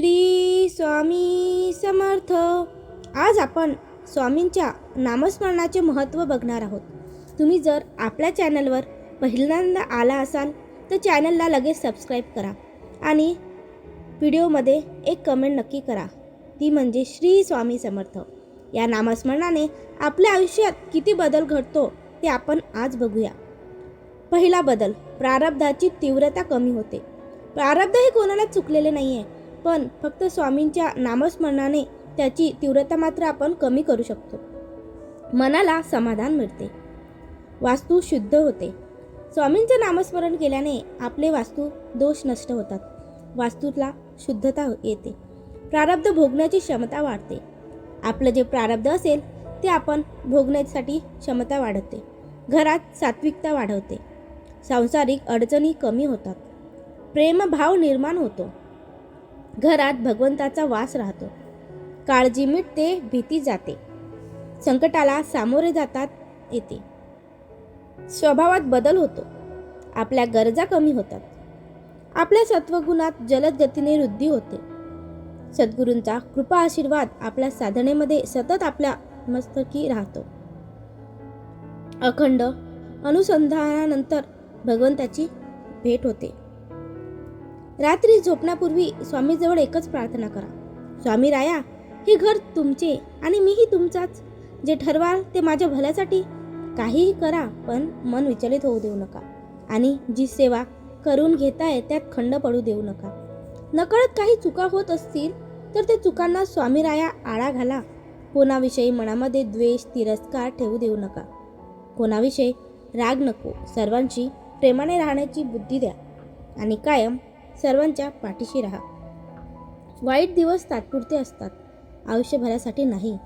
श्री स्वामी समर्थ. आज आपण स्वामींच्या नामस्मरणाचे महत्त्व बघणार आहोत. तुम्ही जर आपल्या चॅनलवर पहिल्यांदा आला असाल तर चॅनलला लगेच सबस्क्राईब करा आणि व्हिडिओमध्ये एक कमेंट नक्की करा. ती म्हणजे श्री स्वामी समर्थ. या नामस्मरणाने आपल्या आयुष्यात किती बदल घडतो ते आपण आज बघूया. पहिला बदल प्रारब्धाची तीव्रता कमी होते. प्रारब्ध हे कोणाला चुकलेले नाही आहे पण फक्त स्वामींच्या नामस्मरणाने त्याची तीव्रता मात्र आपण कमी करू शकतो. मनाला समाधान मिळते. वास्तू शुद्ध होते. स्वामींचे नामस्मरण केल्याने आपले वास्तू दोष नष्ट होतात. वास्तूला शुद्धता येते. प्रारब्ध भोगण्याची क्षमता वाढते. आपलं जे प्रारब्ध असेल ते आपण भोगण्यासाठी क्षमता वाढवते. घरात सात्विकता वाढवते. सांसारिक अडचणी कमी होतात. प्रेमभाव निर्माण होतो. घरात भगवंताचा वास राहतो. काळजी मिटते भीती जाते. संकटाला सामोरे जातात येते. स्वभावात बदल होतो. आपल्या गरजा कमी होतात. आपल्या सत्वगुणात जलद गतीने वृद्धी होते. सद्गुरूंचा कृपा आशीर्वाद आपल्या साधनेमध्ये सतत आपल्या मस्तकी राहतो. अखंड अनुसंधानानंतर भगवंताची भेट होते. रात्री झोपण्यापूर्वी स्वामीजवळ एकच प्रार्थना करा. स्वामी राया हे घर तुमचे आणि मीही तुमचाच. जे ठरवाल ते माझ्या भल्यासाठी काहीही करा पण मन विचलित होऊ देऊ नका. आणि जी सेवा करून घेताय त्यात खंड पडू देऊ नका. नकळत काही चुका होत असतील तर त्या चुकांना स्वामीराया आळा घाला. कोणाविषयी मनामध्ये द्वेष तिरस्कार ठेवू देऊ नका. कोणाविषयी राग नको. सर्वांशी प्रेमाने राहण्याची बुद्धी द्या. आणि कायम सर्वांच्या पाठीशी राहा. वाईट दिवस तात्पुरते असतात. आयुष्यभरासाठी नाही.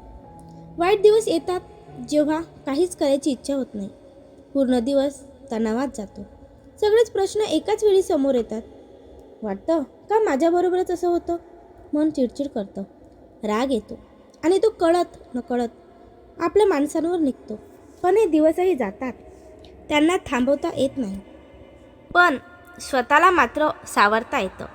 वाईट दिवस येतात जेव्हा काहीच करायची इच्छा होत नाही. पूर्ण दिवस तणावात जातो. सगळेच प्रश्न एकाच वेळी समोर येतात. वाटतं का माझ्याबरोबरच असं होतं? मन चिडचिड करतं. राग येतो. आणि तो कळत नकळत आपल्या माणसांवर निघतो. पण हे दिवसही जातात. त्यांना थांबवता येत नाही. पण स्वतःला मात्र सावरता येतं.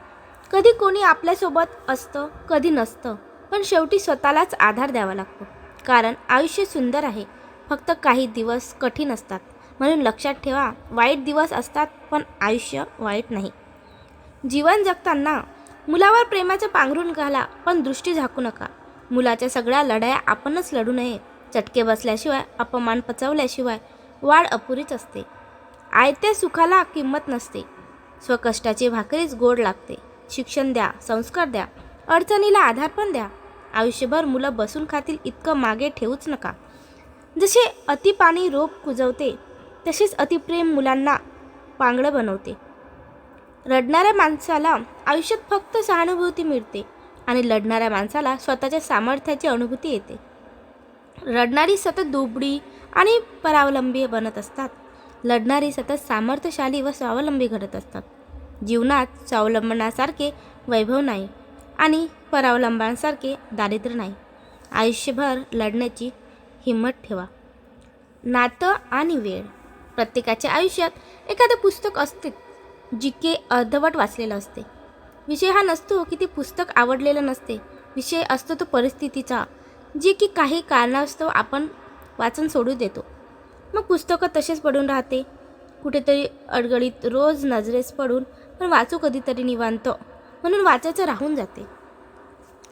कधी कोणी आपल्यासोबत असतं कधी नसतं पण शेवटी स्वतःलाच आधार द्यावा लागतो. कारण आयुष्य सुंदर आहे फक्त काही दिवस कठीण असतात. म्हणून लक्षात ठेवा वाईट दिवस असतात पण आयुष्य वाईट नाही. जीवन जगताना मुलावर प्रेमाचं पांघरून घाला पण दृष्टी झाकू नका. मुलाच्या सगळ्या लढाया आपणच लढू नये. चटके बसल्याशिवाय अपमान पचवल्याशिवाय वाढ अपुरीच असते. आयत्या सुखाला किंमत नसते. स्वकष्टाची भाकरीच गोड लागते. शिक्षण द्या संस्कार द्या अडचणीला आधार पण द्या. आयुष्यभर मुलं बसून खातील इतकं मागे ठेवूच नका. जसे अतिपाणी रोप कुजवते तसेच अतिप्रेम मुलांना पांगळं बनवते. रडणाऱ्या माणसाला आयुष्यात फक्त सहानुभूती मिळते आणि लढणाऱ्या माणसाला स्वतःच्या सामर्थ्याची अनुभूती येते. रडणारी सतत दुबडी आणि परावलंबी बनत असतात. लढणारी सतत सामर्थ्यशाली व स्वावलंबी घडत असतात. जीवनात स्वावलंबनासारखे वैभव नाही आणि परावलंबांसारखे दारिद्र्य नाही. आयुष्यभर लढण्याची हिंमत ठेवा. नातं आणि वेळ. प्रत्येकाच्या आयुष्यात एखादं पुस्तक असते जी अर्धवट वाचलेलं असते. विषय हा नसतो की ते पुस्तक आवडलेलं नसते. विषय असतो तो परिस्थितीचा जे की काही कारणास्तव आपण वाचन सोडू देतो. मग पुस्तकं तसेच पडून राहते. कुठेतरी अडगळीत रोज नजरेस पडून पण वाचू कधीतरी निवांत. म्हणून वाचायचं राहून जाते.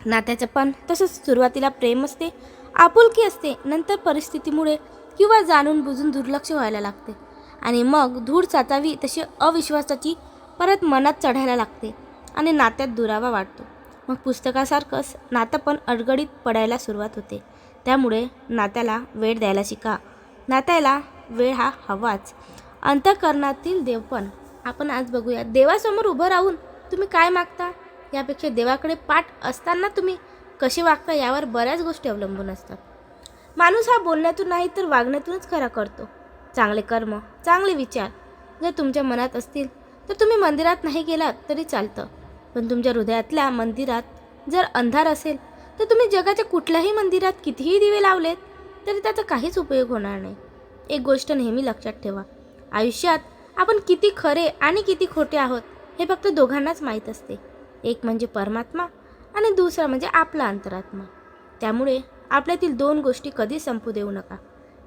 नात्याचं पण तसंच सुरुवातीला प्रेम असते आपुलकी असते नंतर परिस्थितीमुळे किंवा जाणून बुजून दुर्लक्ष व्हायला लागते. आणि मग धूळ चाचावी तशी अविश्वासाची परत मनात चढायला लागते आणि नात्यात दुरावा वाढतो. मग पुस्तकासारखंच नातं पण अडगडीत पडायला सुरुवात होते. त्यामुळे नात्याला वेळ द्यायला शिका. नात्याला वेळ हा हवाच. अंतःकरणातील देवपण आपण आज बघूया. देवासमोर उभं राहून तुम्ही काय मागता? यापेक्षा देवाकडे पाठ असताना तुम्ही कसे वागता यावर बऱ्याच गोष्टी अवलंबून असतात. माणूस हा बोलण्यातून नाही तर वागण्यातूनच खरा करतो. चांगले कर्म चांगले विचार जर तुमच्या मनात असतील तर तुम्ही मंदिरात नाही गेलात तरी चालतं. पण तुमच्या हृदयातल्या मंदिरात जर अंधार असेल तर तुम्ही जगाच्या कुठल्याही मंदिरात कितीही दिवे लावलेत तरी त्याचा काहीच उपयोग होणार नाही. एक गोष्ट नेहमी लक्षात ठेवा. आयुष्यात आपण किती खरे आणि किती खोटे आहोत हे फक्त दोघांनाच माहीत असते. एक म्हणजे परमात्मा आणि दुसरा म्हणजे आपला अंतरात्मा. त्यामुळे आपल्यातील दोन गोष्टी कधी संपू देऊ नका.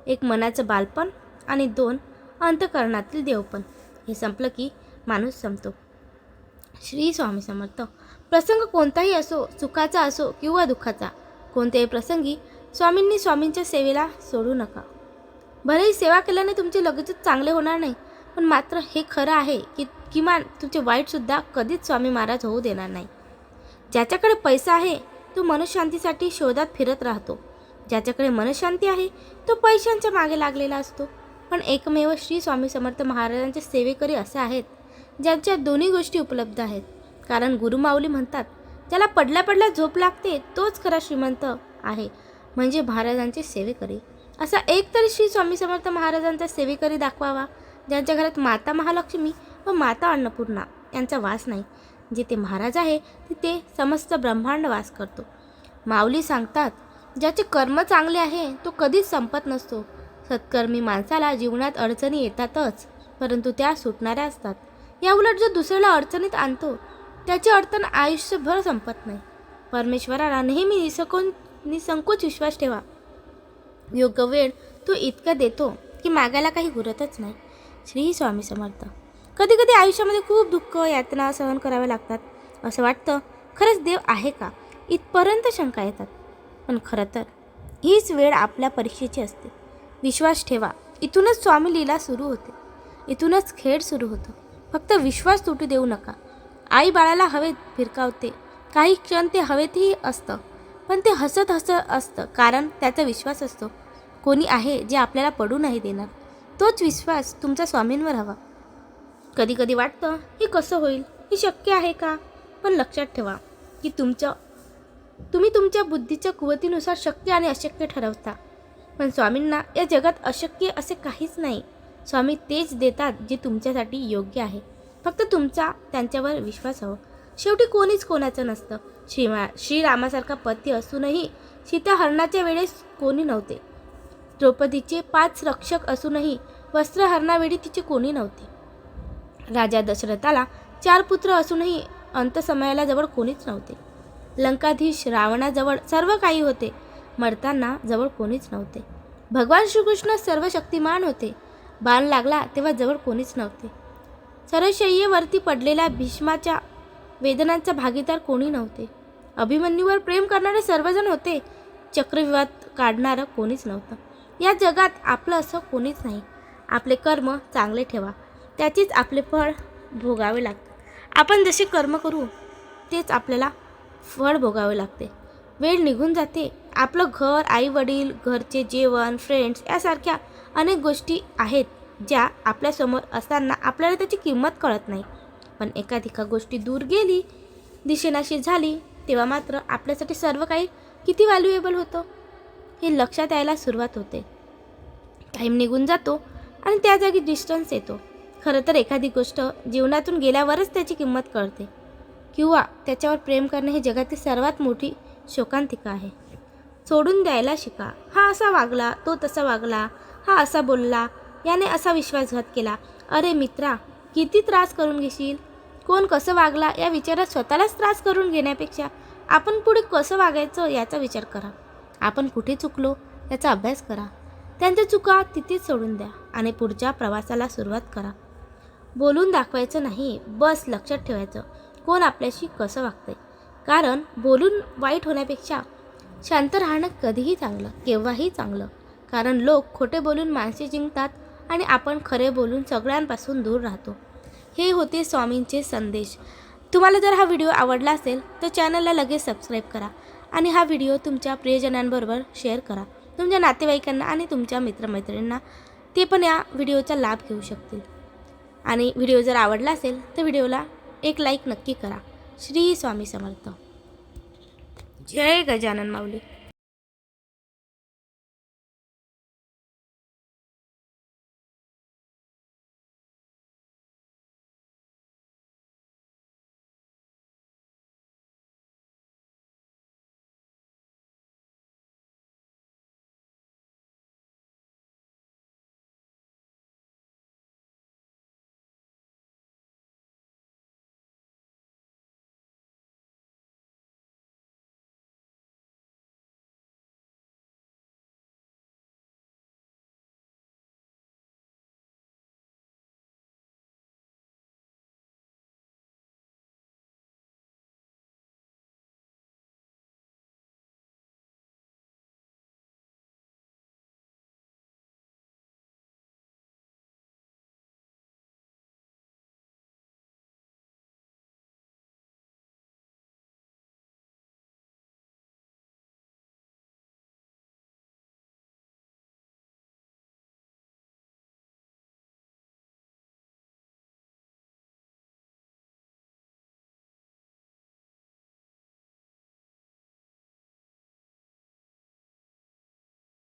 एक मनाचं बालपण आणि दोन अंतकरणातील देवपण. हे संपलं की माणूस संपतो. श्री स्वामी समर्थ. प्रसंग कोणताही असो सुखाचा असो किंवा दुःखाचा कोणत्याही प्रसंगी स्वामींनी स्वामींच्या सेवेला सोडू नका. भलेही सेवा केल्याने तुमचे लगेचच चांगले होणार नाही पण मात्र हे खरं आहे की किमान तुमचे वाईटसुद्धा कधीच स्वामी महाराज होऊ देणार नाही. ज्याच्याकडे पैसा आहे तो मनशांतीसाठी शोधात फिरत राहतो. ज्याच्याकडे मनशांती आहे तो पैशांच्या मागे लागलेला असतो. पण एकमेव श्री स्वामी समर्थ महाराजांचे सेवेकरी असे आहेत ज्यांच्या दोन्ही गोष्टी उपलब्ध आहेत. कारण गुरुमाऊली म्हणतात ज्याला पडल्या पडल्या झोप लागते तोच खरा श्रीमंत आहे. म्हणजे महाराजांचे सेवेकरी. असा एक तरी श्री स्वामी समर्थ महाराजांचा सेवेकरी दाखवावा. ज्यांच्या घरात माता महालक्ष्मी व माता अन्नपूर्णा यांचा वास नाही. जिथे महाराज आहे तिथे समस्त ब्रह्मांड वास करतो. माऊली सांगतात ज्याचे कर्म चांगले आहे तो कधीच संपत नसतो. सत्कर्मी माणसाला जीवनात अडचणी येतातच परंतु त्या सुटणाऱ्या असतात. याउलट जो दुसऱ्याला अडचणीत आणतो त्याची अडचण आयुष्यभर संपत नाही. परमेश्वराला नेहमी निसकून निसंकोच विश्वास ठेवा. योग्य वेळ तो इतका देतो की मागायला काही उरतच नाही. श्री स्वामी समर्थ. कधी कधी आयुष्यामध्ये खूप दुःख यातना सहन कराव्या लागतात. असं वाटतं खरंच देव आहे का? इथपर्यंत शंका येतात. पण खरं तर हीच वेळ आपल्या परीक्षेची असते. विश्वास ठेवा इथूनच स्वामी लीला सुरू होते. इथूनच खेळ सुरू होतो. फक्त विश्वास तुटू देऊ नका. आई बाळाला हवेत फिरकावते. काही क्षण ते हवेतही असतं. पण ते हसत हसत असतं कारण त्याचा विश्वास असतो. कोणी आहे जे आपल्याला पडू नाही देणार. तोच विश्वास तुमचा स्वामींवर हवा. कधी कधी वाटतं हे कसं होईल? हे शक्य आहे का? पण लक्षात ठेवा की तुमच्या तुम्ही तुमच्या बुद्धीच्या कुवतीनुसार शक्य आणि अशक्य ठरवता. पण स्वामींना या जगात अशक्य असे काहीच नाही. स्वामी तेच देतात जे तुमच्यासाठी योग्य आहे. फक्त तुमचा त्यांच्यावर विश्वास हवा. शेवटी कोणीच कोणाचं नसतं. श्रीमा श्रीरामासारखा पती असूनही सीता हरणाच्या वेळेस कोणी नव्हते. द्रौपदीचे पाच रक्षक असूनही वस्त्रहरणावेळी तिचे कोणी नव्हते. राजा दशरथाला चार पुत्र असूनही अंतसमयाला जवळ कोणीच नव्हते. लंकाधीश रावणाजवळ सर्व काही होते मरताना जवळ कोणीच नव्हते. भगवान श्रीकृष्ण सर्व शक्तिमान होते. बाण लागला तेव्हा जवळ कोणीच नव्हते. सरशय्येवरती पडलेल्या भीष्माच्या वेदनांचा भागीदार कोणी नव्हते. अभिमन्यूवर प्रेम करणारे सर्वजण होते. चक्रविवाद काढणारं कोणीच नव्हतं. या जगात आपलं असं कोणीच नाही. आपले कर्म चांगले ठेवा. त्याचीच आपले फळ भोगावे लागते. आपण जसे कर्म करू तेच आपल्याला फळ भोगावे लागते. वेळ निघून जाते. आपलं घर आई वडील घरचे जेवण फ्रेंड्स यासारख्या अनेक गोष्टी आहेत ज्या आपल्यासमोर असताना आपल्याला त्याची किंमत कळत नाही. पण एकाधिका गोष्टी दूर गेली दिशेनाशी झाली तेव्हा मात्र आपल्यासाठी सर्व काही किती व्हॅल्युएबल होतं? हे लक्षात यायला सुरुवात होते. टाईम निघून जातो आणि त्या जागी डिस्टन्स येतो. खरं तर एखादी गोष्ट जीवनातून गेल्यावरच त्याची किंमत कळते. किंवा त्याच्यावर प्रेम करणे हे जगातील सर्वात मोठी शोकांतिका आहे. सोडून द्यायला शिका. हा असा वागला तो तसा वागला हा असा बोलला याने असा विश्वासघात केला. अरे मित्रा किती त्रास करून घेशील? कोण कसं वागला या विचारात स्वतःलाच त्रास करून घेण्यापेक्षा आपण पुढे कसं वागायचं याचा विचार करा. आपण कुठे चुकलो याचा अभ्यास करा. त्यांच्या चुका तिथेच सोडून द्या आणि पुढच्या प्रवासाला सुरुवात करा. बोलून दाखवायचं नाही बस लक्षात ठेवायचं कोण आपल्याशी कसं वागतंय. कारण बोलून वाईट होण्यापेक्षा शांत राहणं कधीही चांगलं केव्हाही चांगलं. कारण लोक खोटे बोलून माणसे जिंकतात आणि आपण खरे बोलून सगळ्यांपासून दूर राहतो. हे होते स्वामींचे संदेश. तुम्हाला जर हा व्हिडिओ आवडला असेल तर चॅनलला लगेच सबस्क्राईब करा आणि हा व्हिडिओ तुमच्या प्रियजनांबरोबर शेअर करा. तुमच्या नातेवाईकांना आणि तुमच्या मित्रमैत्रिणींना ते पण या व्हिडिओचा लाभ घेऊ शकतील. आणि व्हिडिओ जर आवडला असेल तर व्हिडिओला एक लाईक नक्की करा. श्री स्वामी समर्थ. जय गजानन माऊली.